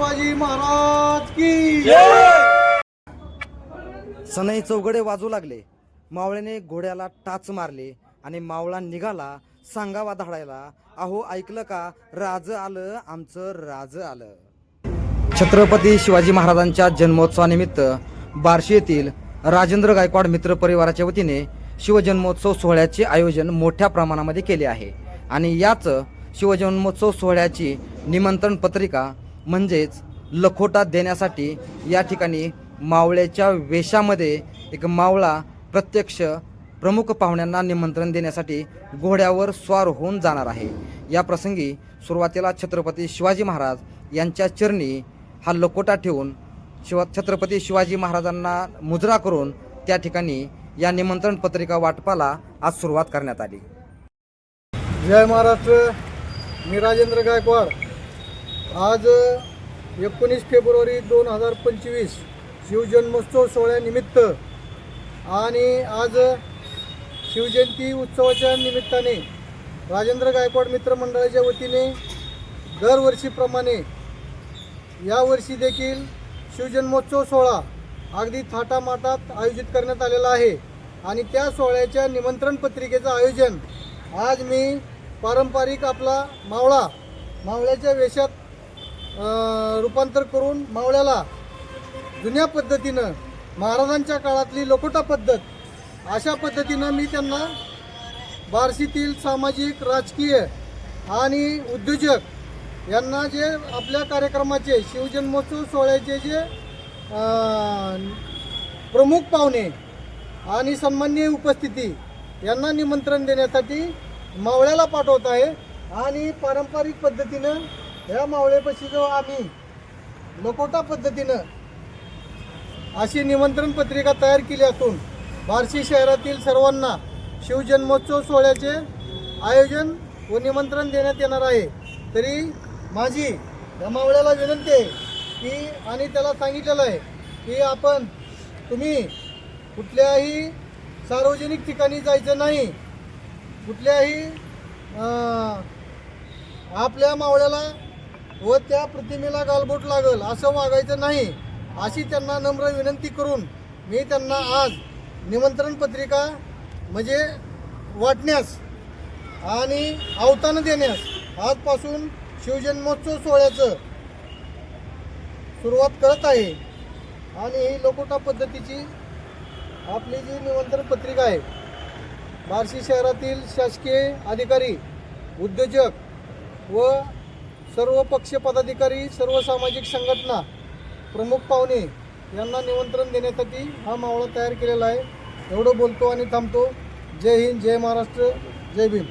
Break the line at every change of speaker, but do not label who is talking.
शिवाजी महाराज की सनई चौघडे वाजू लागले. मावळ्याने घोड्याला टाच मारले आणि मावळा निघाला सांगावा धाडायला. अहो ऐकलं का? राज आलं आमचं राज आलं. छत्रपती शिवाजी महाराजांच्या जन्मोत्सवानिमित्त बार्शी येथील राजेंद्र गायकवाड मित्र परिवाराच्या वतीने शिवजन्मोत्सव सोहळ्याचे आयोजन मोठ्या प्रमाणामध्ये केले आहे. आणि याच शिवजन्मोत्सव सोहळ्याची निमंत्रण पत्रिका म्हणजेच लखोटा देण्यासाठी या ठिकाणी मावळ्याच्या वेशामध्ये एक मावळा प्रत्यक्ष प्रमुख पाहुण्यांना निमंत्रण देण्यासाठी घोड्यावर स्वार होऊन जाणार आहे. या प्रसंगी सुरुवातीला छत्रपती शिवाजी महाराज यांच्या चरणी हा लकोटा ठेवून शिवा छत्रपती शिवाजी महाराजांना मुजरा करून त्या ठिकाणी या निमंत्रण पत्रिका वाटपाला आज सुरुवात करण्यात आली.
जय महाराष्ट्र. मी राजेंद्र गायकवाड. आज एकोणीस फेब्रुवारी दोन हजार पंचवीस शिवजन्मोत्सव सोहळ्यानिमित्त आणि आज शिवजयंती उत्सवाच्या निमित्ताने राजेंद्र गायकवाड मित्रमंडळाच्या वतीने दरवर्षीप्रमाणे यावर्षी देखील शिवजन्मोत्सव सोहळा अगदी थाटामाटात आयोजित करण्यात आलेला आहे. आणि त्या सोहळ्याच्या निमंत्रण पत्रिकेचं आयोजन आज मी पारंपरिक आपला मावळा मावळ्याच्या वेशात रूपांतर करून मावळ्याला जुन्या पद्धतीनं महाराजांच्या काळातली लोकोटा पद्धत अशा पद्धतीनं मी त्यांना बार्शीतील सामाजिक राजकीय आणि उद्योजक यांना जे आपल्या कार्यक्रमाचे शिवजन्मोत्सव सोहळ्याचे जे प्रमुख पाहुणे आणि सन्माननीय उपस्थिती यांना निमंत्रण देण्यासाठी मावळ्याला पाठवत आहे आणि पारंपरिक पद्धतीनं ह्या मावळेपाशी जो आम्ही. लकोटा पद्धतीनं अशी निमंत्रण पत्रिका तयार केली असून बार्शी शहरातील सर्वांना शिवजन्मोत्सव सोहळ्याचे आयोजन व निमंत्रण देण्यात येणार आहे. तरी माझी या मावळ्याला विनंती आहे की आणि त्याला सांगितलेलं आहे की आपण तुम्ही कुठल्याही सार्वजनिक ठिकाणी जायचं नाही. कुठल्याही आपल्या मावळ्याला व त्या प्रतिमेला गालबोट लागल असं वागायचं नाही. अशी त्यांना नम्र विनंती करून मी त्यांना आज निमंत्रण पत्रिका म्हणजे वाटण्यास आणि अवतानं देण्यास आजपासून शिवजन्मोत्सव सोहळ्याचं सुरुवात करत आहे. आणि ही लोकोटा पद्धतीची आपली जी निमंत्रण पत्रिका आहे बार्शी शहरातील शासकीय अधिकारी उद्योजक व सर्व पक्ष पदाधिकारी सर्व सामाजिक संघटना प्रमुख पाहुणे यांना निमंत्रण देण्यासाठी हा मावळा तयार केलेला आहे. एवढं बोलतो आणि थांबतो. जय हिंद जय महाराष्ट्र जय भीम.